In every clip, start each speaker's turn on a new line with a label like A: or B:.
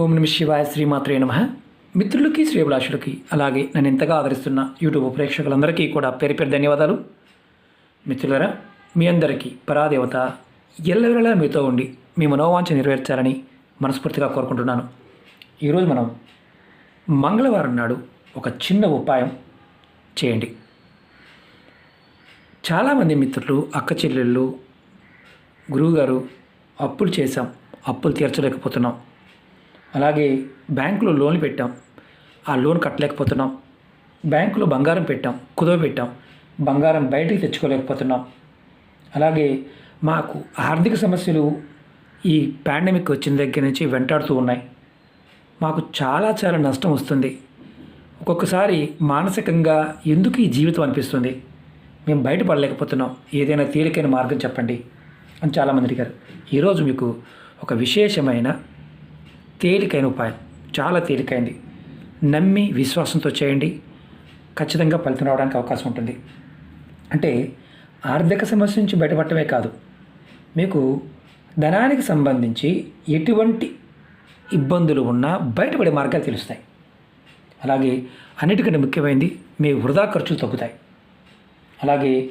A: ఓం నమ శివాయ శ్రీమాత్రే నమ. మిత్రులకి శ్రీభిలాషులకి అలాగే నన్ను ఎంతగా ఆదరిస్తున్న యూట్యూబ్ ప్రేక్షకులందరికీ కూడా పేరు పేరు ధన్యవాదాలు. మిత్రులరా మీ అందరికీ పరాదేవత ఎల్లవెల్లలా మీతో ఉండి మీ మనోవాంఛ నెరవేర్చాలని మనస్ఫూర్తిగా కోరుకుంటున్నాను. ఈరోజు మనం మంగళవారం నాడు ఒక చిన్న ఉపాయం చేయండి. చాలామంది మిత్రులు అక్క చెల్లెళ్ళు గురువుగారు అప్పులు చేశాం అప్పులు తీర్చలేకపోతున్నాం. అలాగే బ్యాంకులో లోన్లు పెట్టాం. ఆ లోన్ కట్టలేకపోతున్నాం. బ్యాంకులో బంగారం పెట్టాం కుదవ పెట్టాం బంగారం బయటికి తెచ్చుకోలేకపోతున్నాం. అలాగే మాకు ఆర్థిక సమస్యలు ఈ పాండమిక్ వచ్చిన దగ్గర నుంచి వెంటాడుతూ ఉన్నాయి. మాకు చాలా చాలా నష్టం వస్తుంది. ఒక్కొక్కసారి మానసికంగా ఎందుకు ఈ జీవితం అనిపిస్తుంది? మేము బయటపడలేకపోతున్నాం. ఏదైనా తేలికైన మార్గం చెప్పండి అని చాలామంది అడిగారు. ఈరోజు మీకు ఒక విశేషమైన తేలికైన ఉపాయం. చాలా తేలికైంది. నమ్మి విశ్వాసంతో చేయండి. ఖచ్చితంగా ఫలితం రావడానికి అవకాశం ఉంటుంది. అంటే ఆర్థిక సమస్య నుంచి బయటపడటమే కాదు. మీకు ధనానికి సంబంధించి ఎటువంటి ఇబ్బందులు ఉన్నా బయటపడే మార్గాలు తెలుస్తాయి. అలాగే అన్నిటికంటే ముఖ్యమైనది మీ వృధా ఖర్చులు తగ్గుతాయి. అలాగే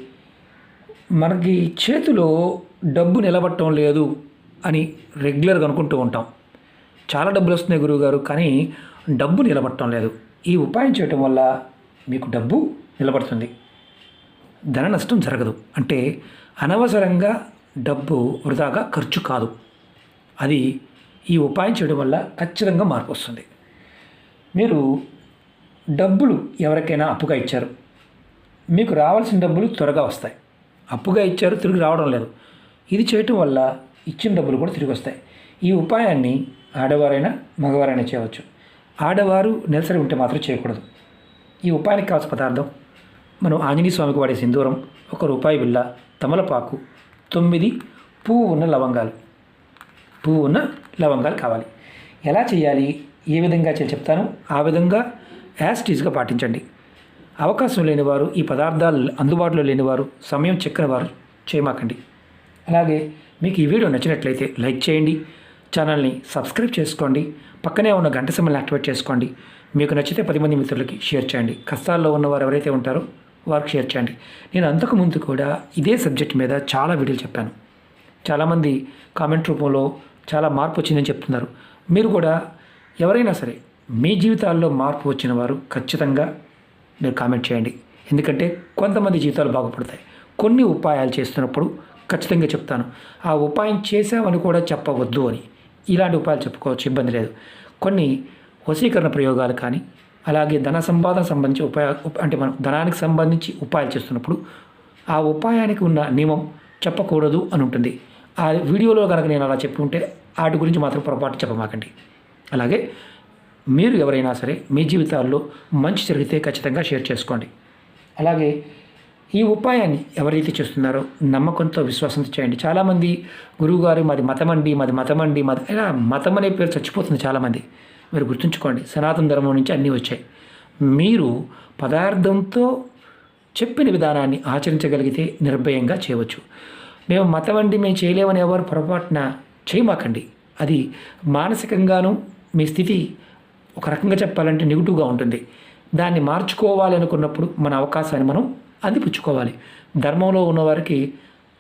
A: మనకి చేతిలో డబ్బు నిలబట్టడం లేదు అని రెగ్యులర్గా అనుకుంటూ ఉంటాం. చాలా డబ్బులు వస్తున్నాయి గురువుగారు కానీ డబ్బు నిలబడటం లేదు. ఈ ఉపాయం చేయటం వల్ల మీకు డబ్బు నిలబడుతుంది. ధన నష్టం జరగదు. అంటే అనవసరంగా డబ్బు వృధాగా ఖర్చు కాదు. అది ఈ ఉపాయం చేయడం వల్ల ఖచ్చితంగా మార్పు వస్తుంది. మీరు డబ్బులు ఎవరికైనా అప్పుగా ఇచ్చారు. మీకు రావాల్సిన డబ్బులు త్వరగా వస్తాయి. అప్పుగా ఇచ్చారు తిరిగి రావడం లేదు. ఇది చేయటం వల్ల ఇచ్చిన డబ్బులు కూడా తిరిగి వస్తాయి. ఈ ఉపాయాన్ని ఆడవారైనా మగవారైనా చేయవచ్చు. ఆడవారు నెలసరి ఉంటే మాత్రం చేయకూడదు. ఈ ఉపాయానికి కావాల్సిన పదార్థం మనం ఆంజనేయ స్వామికి వాడే సింధూరం ఒక రూపాయి బిళ్ళ తమలపాకు తొమ్మిది పువ్వు ఉన్న లవంగాలు. పువ్వు ఉన్న లవంగాలు కావాలి. ఎలా చేయాలి? ఏ విధంగా చేయాలి చెప్తాను. ఆ విధంగా యాస్టీజ్గా పాటించండి. అవకాశం లేనివారు ఈ పదార్థాలు అందుబాటులో లేనివారు సమయం చెక్కని వారు చేయమాకండి. అలాగే మీకు ఈ వీడియో నచ్చినట్లయితే లైక్ చేయండి ఛానల్ని సబ్స్క్రైబ్ చేసుకోండి పక్కనే ఉన్న గంట సమయాన్ని యాక్టివేట్ చేసుకోండి. మీకు నచ్చితే పది మంది మిత్రులకి షేర్ చేయండి. కష్టాల్లో ఉన్నవారు ఎవరైతే ఉంటారో వారికి షేర్ చేయండి. నేను అంతకుముందు కూడా ఇదే సబ్జెక్ట్ మీద చాలా వీడియోలు చెప్పాను. చాలామంది కామెంట్ రూపంలో చాలా మార్పు వచ్చిందని చెప్తున్నారు. మీరు కూడా ఎవరైనా సరే మీ జీవితాల్లో మార్పు వచ్చిన వారు ఖచ్చితంగా మీరు కామెంట్ చేయండి. ఎందుకంటే కొంతమంది జీవితాలు బాగుపడతాయి. కొన్ని ఉపాయాలు చేస్తున్నప్పుడు ఖచ్చితంగా చెప్తాను. ఆ ఉపాయం చేశామని కూడా చెప్పవద్దు అని. ఇలాంటి ఉపాయాలు చెప్పుకోవచ్చు ఇబ్బంది లేదు. కొన్ని వశీకరణ ప్రయోగాలు కానీ అలాగే ధన సంపాదన సంబంధించి ఉపాయ అంటే మనం ధనానికి సంబంధించి ఉపాయాలు చేస్తున్నప్పుడు ఆ ఉపాయానికి ఉన్న నియమం చెప్పకూడదు అని ఉంటుంది. ఆ వీడియోలో కనుక నేను అలా చెప్పి ఉంటే వాటి గురించి మాత్రం పొరపాటు చెప్పమాకండి. అలాగే మీరు ఎవరైనా సరే మీ జీవితాల్లో మంచి జరిగితే ఖచ్చితంగా షేర్ చేసుకోండి. అలాగే ఈ ఉపాయాన్ని ఎవరైతే చేస్తున్నారో నమ్మకంతో విశ్వాసంతో చేయండి. చాలామంది గురువుగారు మాది మతమండి మాది మతమండి మాది ఇలా మతం అనే పేరు చచ్చిపోతుంది చాలామంది. మీరు గుర్తుంచుకోండి సనాతన ధర్మం నుంచి అన్నీ వచ్చాయి. మీరు పదార్థంతో చెప్పిన విధానాన్ని ఆచరించగలిగితే నిర్భయంగా చేయవచ్చు. మేము మతం అండి మేము చేయలేమని ఎవరు పొరపాటున చేయమాకండి. అది మానసికంగాను మీ స్థితి ఒక రకంగా చెప్పాలంటే నెగిటివ్గా ఉంటుంది. దాన్ని మార్చుకోవాలనుకున్నప్పుడు మన అవకాశాన్ని మనం అందిపుచ్చుకోవాలి ధర్మంలో ఉన్నవారికి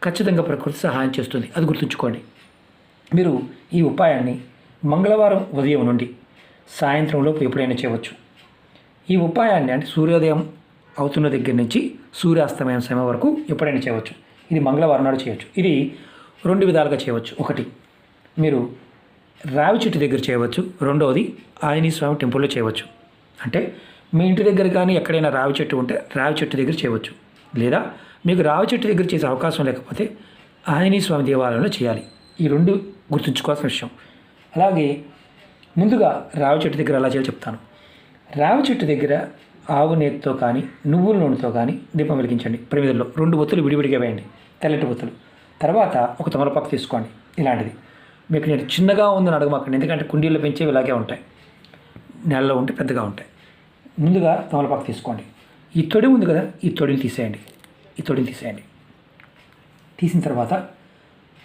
A: ఖచ్చితంగా ప్రకృతి సహాయం చేస్తుంది. అది గుర్తుంచుకోండి. మీరు ఈ ఉపాయాన్ని మంగళవారం ఉదయం నుండి సాయంత్రంలోపు ఎప్పుడైనా చేయవచ్చు. ఈ ఉపాయాన్ని అంటే సూర్యోదయం అవుతున్న దగ్గర నుంచి సూర్యాస్తమయం సమయం వరకు ఎప్పుడైనా చేయవచ్చు. ఇది మంగళవారం నాడు చేయవచ్చు ఇది రెండు విధాలుగా చేయవచ్చు. ఒకటి మీరు రావి చెట్టు దగ్గర చేయవచ్చు. రెండవది ఆంజనేయ స్వామి టెంపుల్లో చేయవచ్చు. అంటే మీ ఇంటి దగ్గర కానీ ఎక్కడైనా రావి చెట్టు ఉంటే రావి చెట్టు దగ్గర చేయవచ్చు. లేదా మీకు రావి చెట్టు దగ్గర చేసే అవకాశం లేకపోతే ఆంజనేయ స్వామి దేవాలయంలో చేయాలి. ఈ రెండు గుర్తుంచుకోవాల్సిన విషయం. అలాగే ముందుగా రావి చెట్టు దగ్గర అలా చేయాలి చెప్తాను. రావి చెట్టు దగ్గర ఆవు నేతితో కానీ నువ్వుల నూనెతో కానీ దీపం వెలిగించండి. ప్రమిదల్లో రెండు ఒత్తులు విడివిడిగా వేయండి. తెల్లటి ఒత్తులు తర్వాత ఒక తమలపాకు తీసుకోండి. ఇలాంటిది. మీకు నేను చిన్నగా ఉందని అడగమాకండి ఎందుకంటే కుండీల్లో పెంచేవి ఇలాగే ఉంటాయి. నెలలో ఉంటే పెద్దగా ఉంటాయి. ముందుగా తమలపాకు తీసుకోండి. ఈ తొడి ఉంది కదా ఈ తొడిని తీసేయండి. ఈ తొడిని తీసేయండి. తీసిన తర్వాత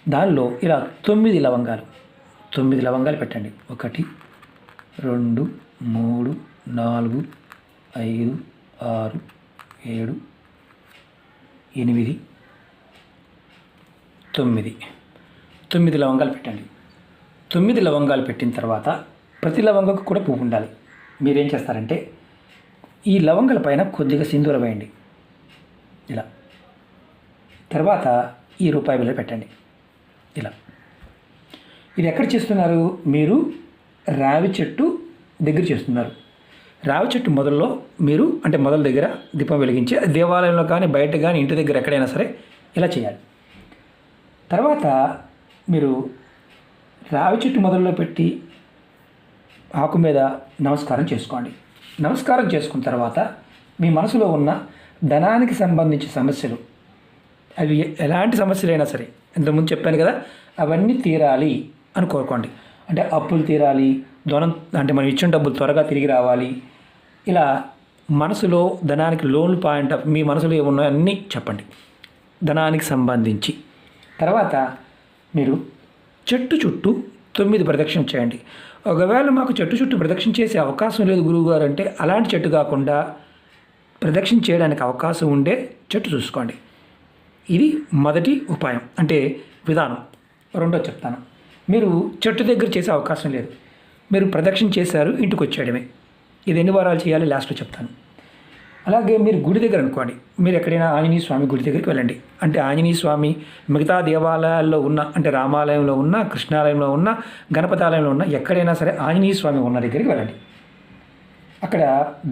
A: దానిలో ఇలా తొమ్మిది లవంగాలు తొమ్మిది లవంగాలు పెట్టండి. ఒకటి రెండు మూడు నాలుగు ఐదు ఆరు ఏడు ఎనిమిది తొమ్మిది. తొమ్మిది లవంగాలు పెట్టండి. తొమ్మిది లవంగాలు పెట్టిన తర్వాత ప్రతి లవంగకు కూడా పువ్వు ఉండాలి. మీరేం చేస్తారంటే ఈ లవంగల పైన కొద్దిగా సింధూరం వేయండి. ఇలా. తర్వాత ఈ రూపాయి బిళ్ళ పెట్టండి. ఇలా. ఇది ఎక్కడ చేస్తున్నారు? మీరు రావి చెట్టు దగ్గర చేస్తున్నారు. రావి చెట్టు మొదల్లో మీరు అంటే మొదల దగ్గర దీపం వెలిగించి దేవాలయంలో కానీ బయట కానీ ఇంటి దగ్గర ఎక్కడైనా సరే ఇలా చేయాలి. తర్వాత మీరు రావి చెట్టు మొదల్లో పెట్టి ఆకు మీద నమస్కారం చేసుకోండి. నమస్కారం చేసుకున్న తర్వాత మీ మనసులో ఉన్న ధనానికి సంబంధించిన సమస్యలు అవి ఎలాంటి సమస్యలైనా సరే ఇంతకుముందు చెప్పాను కదా అవన్నీ తీరాలి అని కోరుకోండి. అంటే అప్పులు తీరాలి ధనం అంటే మనం ఇచ్చిన డబ్బులు త్వరగా తిరిగి రావాలి. ఇలా మనసులో ధనానికి లోన్లు పాయింట్ ఆఫ్ మీ మనసులో ఏమున్నాయో అన్నీ చెప్పండి. ధనానికి సంబంధించి. తర్వాత మీరు చెట్టు చుట్టూ తొమ్మిది ప్రదక్షిణ చేయండి. ఒకవేళ మాకు చెట్టు చుట్టూ ప్రదక్షిణ చేసే అవకాశం లేదు గురువుగారు అంటే అలాంటి చెట్టు కాకుండా ప్రదక్షిణ చేయడానికి అవకాశం ఉండే చెట్టు చూసుకోండి. ఇది మొదటి ఉపాయం అంటే విధానం. రెండో చెప్తాను. మీరు చెట్టు దగ్గర చేసే అవకాశం లేదు. మీరు ప్రదక్షిణ చేశారు ఇంటికి వచ్చేయడమే. ఇది ఎన్ని వారాలు చేయాలి లాస్ట్లో చెప్తాను. అలాగే మీరు గుడి దగ్గర అనుకోండి. మీరు ఎక్కడైనా ఆంజనేయ స్వామి గుడి దగ్గరికి వెళ్ళండి. అంటే ఆంజనేయ స్వామి మిగతా దేవాలయాల్లో ఉన్న అంటే రామాలయంలో ఉన్న కృష్ణాలయంలో ఉన్న గణపతి ఆలయంలో ఉన్న ఎక్కడైనా సరే ఆంజనేయ స్వామి ఉన్న దగ్గరికి వెళ్ళండి. అక్కడ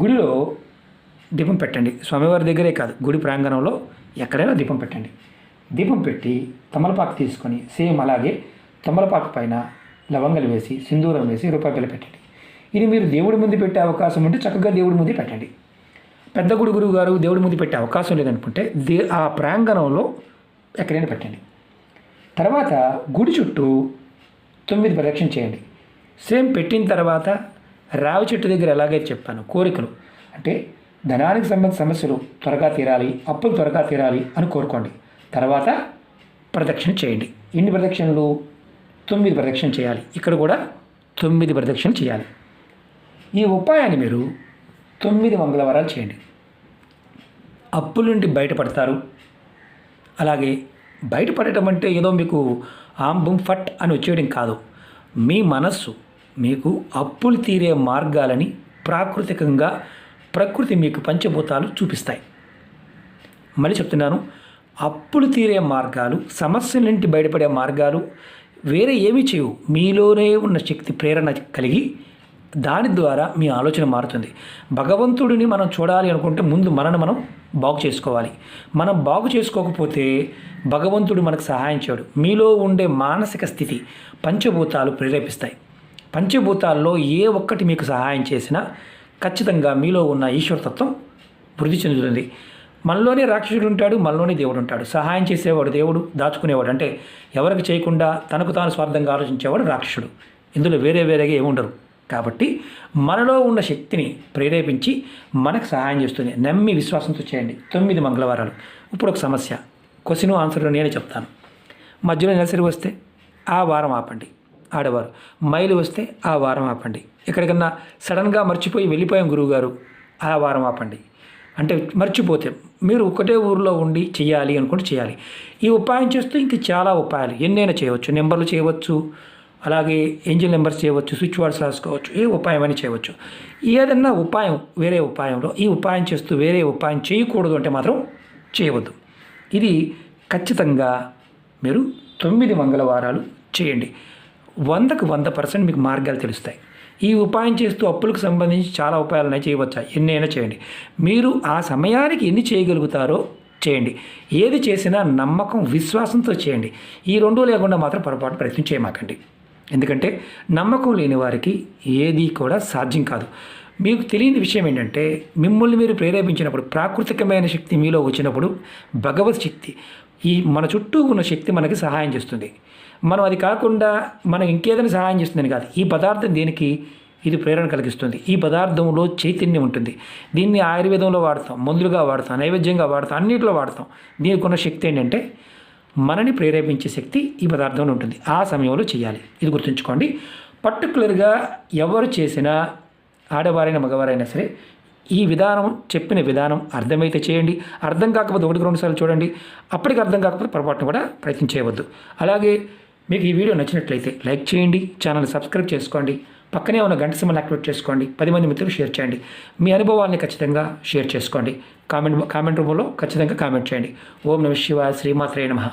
A: గుడిలో దీపం పెట్టండి. స్వామివారి దగ్గరే కాదు గుడి ప్రాంగణంలో ఎక్కడైనా దీపం పెట్టండి. దీపం పెట్టి తమలపాకు తీసుకొని సేమ్ అలాగే తమలపాకు పైన లవంగలు వేసి సింధూరం వేసి రూపాయి పెట్టండి. ఇది మీరు దేవుడి ముందు పెట్టే అవకాశం ఉంటే చక్కగా దేవుడి ముందు పెట్టండి. పెద్ద గుడి గురువు గారు దేవుడి ముందు పెట్టే అవకాశం లేదనుకుంటే దే ఆ ప్రాంగణంలో ఎక్కడైనా పెట్టండి. తర్వాత గుడి చుట్టూ తొమ్మిది ప్రదక్షిణ చేయండి. సేమ్ పెట్టిన తర్వాత రావి చెట్టు దగ్గర ఎలాగైతే చెప్పాను కోరికలు అంటే ధనానికి సంబంధించిన సమస్యలు త్వరగా తీరాలి అప్పులు త్వరగా తీరాలి అని కోరుకోండి. తర్వాత ప్రదక్షిణ చేయండి. ఎన్ని ప్రదక్షిణలు? తొమ్మిది ప్రదక్షిణ చేయాలి. ఇక్కడ కూడా తొమ్మిది ప్రదక్షిణ చేయాలి. ఈ ఉపాయాన్ని మీరు తొమ్మిది మంగళవారాలు చేయండి. అప్పుల నుండి బయటపడతారు. అలాగే బయటపడటం అంటే ఏదో మీకు ఆంబుం ఫట్ అని వచ్చేయడం కాదు. మీ మనస్సు మీకు అప్పులు తీరే మార్గాలని ప్రాకృతికంగా ప్రకృతి మీకు పంచభూతాలు చూపిస్తాయి. మళ్ళీ చెప్తున్నాను అప్పులు తీరే మార్గాలు సమస్యల నుండి బయటపడే మార్గాలు వేరే ఏమీ చేయవు. మీలోనే ఉన్న శక్తి ప్రేరణ కలిగి దాని ద్వారా మీ ఆలోచన మారుతుంది. భగవంతుడిని మనం చూడాలి అనుకుంటే ముందు మనను మనం బాగు చేసుకోవాలి. మనం బాగు చేసుకోకపోతే భగవంతుడు మనకు సహాయం చేయడు. మీలో ఉండే మానసిక స్థితి పంచభూతాలు ప్రేరేపిస్తాయి. పంచభూతాల్లో ఏ ఒక్కటి మీకు సహాయం చేసినా ఖచ్చితంగా మీలో ఉన్న ఈశ్వరతత్వం వృద్ధి చెందుతుంది. మనలోనే రాక్షసుడు ఉంటాడు మనలోనే దేవుడు ఉంటాడు. సహాయం చేసేవాడు దేవుడు దాచుకునేవాడు. అంటే ఎవరికి చేయకుండా తనకు తాను స్వార్థంగా ఆలోచించేవాడు రాక్షసుడు. ఇందులో వేరే వేరేగా ఏముండరు. కాబట్టి మనలో ఉన్న శక్తిని ప్రేరేపించి మనకు సహాయం చేస్తుంది. నమ్మి విశ్వాసంతో చేయండి. తొమ్మిది మంగళవారాలు. ఇప్పుడు ఒక సమస్య. క్వశ్చన్ ఆన్సర్ నేనే చెప్తాను. మధ్యలో నెలసరి వస్తే ఆ వారం ఆపండి. ఆడవారు. మైలు వస్తే ఆ వారం ఆపండి. ఎక్కడికన్నా సడన్గా మర్చిపోయి వెళ్ళిపోయాం గురువుగారు. ఆ వారం ఆపండి. అంటే మర్చిపోతే మీరు ఒకటే ఊరిలో ఉండి చేయాలి అనుకుంటే చేయాలి ఈ ఉపాయం చేస్తూ ఇంక చాలా ఉపాయాలు. ఎన్నైనా చేయవచ్చు. నెంబర్లు చేయవచ్చు. అలాగే ఏంజిల్ నెంబర్స్ చేయవచ్చు స్విచ్ వర్డ్స్ రాసుకోవచ్చు ఏ ఉపాయం అని చేయవచ్చు. ఏదన్నా ఉపాయం వేరే ఉపాయంలో ఈ ఉపాయం చేస్తూ వేరే ఉపాయం చేయకూడదు అంటే మాత్రం చేయవద్దు. ఇది ఖచ్చితంగా మీరు తొమ్మిది మంగళవారాలు చేయండి. వందకు వంద పర్సెంట్ మీకు మార్గాలు తెలుస్తాయి. ఈ ఉపాయం చేస్తూ అప్పులకు సంబంధించి చాలా ఉపాయాలు చేయవచ్చా? ఎన్నైనా చేయండి. మీరు ఆ సమయానికి ఎన్ని చేయగలుగుతారో చేయండి. ఏది చేసినా నమ్మకం విశ్వాసంతో చేయండి. ఈ రెండు లేకుండా మాత్రం పొరపాటు ప్రయత్నం చేయమాకండి. ఎందుకంటే నమ్మకం లేని వారికి ఏది కూడా సాధ్యం కాదు. మీకు తెలియని విషయం ఏంటంటే మిమ్మల్ని మీరు ప్రేరేపించినప్పుడు ప్రాకృతికమైన శక్తి మీలో వచ్చినప్పుడు భగవత్ శక్తి ఈ మన చుట్టూ ఉన్న శక్తి మనకి సహాయం చేస్తుంది. మనం అది కాకుండా మనం ఇంకేదైనా సహాయం చేస్తుందని కాదు. ఈ పదార్థం దీనికి? ఇది ప్రేరణ కలిగిస్తుంది. ఈ పదార్థంలో చైతన్యం ఉంటుంది. దీన్ని ఆయుర్వేదంలో వాడతాం మందులుగా వాడతాం నైవేద్యంగా వాడతాం అన్నిటిలో వాడతాం. దీనికి ఉన్న శక్తి ఏంటంటే మనని ప్రేరేపించే శక్తి ఈ పదార్థంలో ఉంటుంది. ఆ సమయంలో చేయాలి ఇది గుర్తుంచుకోండి. పర్టికులర్గా ఎవరు చేసినా ఆడవారైనా మగవారైనా సరే ఈ విధానం చెప్పిన విధానం అర్థమైతే చేయండి. అర్థం కాకపోతే ఒకటికి రెండు సార్లు చూడండి. అప్పటికి అర్థం కాకపోతే పొరపాటును కూడా ప్రయత్నం చేయవద్దు. అలాగే మీకు ఈ వీడియో నచ్చినట్లయితే లైక్ చేయండి. ఛానల్ సబ్స్క్రైబ్ చేసుకోండి. పక్కనే ఉన్న గంట సింబల్ యాక్టివేట్ చేసుకోండి. పది మంది మిత్రులు షేర్ చేయండి. మీ అనుభవాల్ని ఖచ్చితంగా షేర్ చేసుకోండి. కామెంట్ కామెంట్ రూపంలో ఖచ్చితంగా కామెంట్ చేయండి. ఓం నమ శివ శ్రీమాత్రే నమః.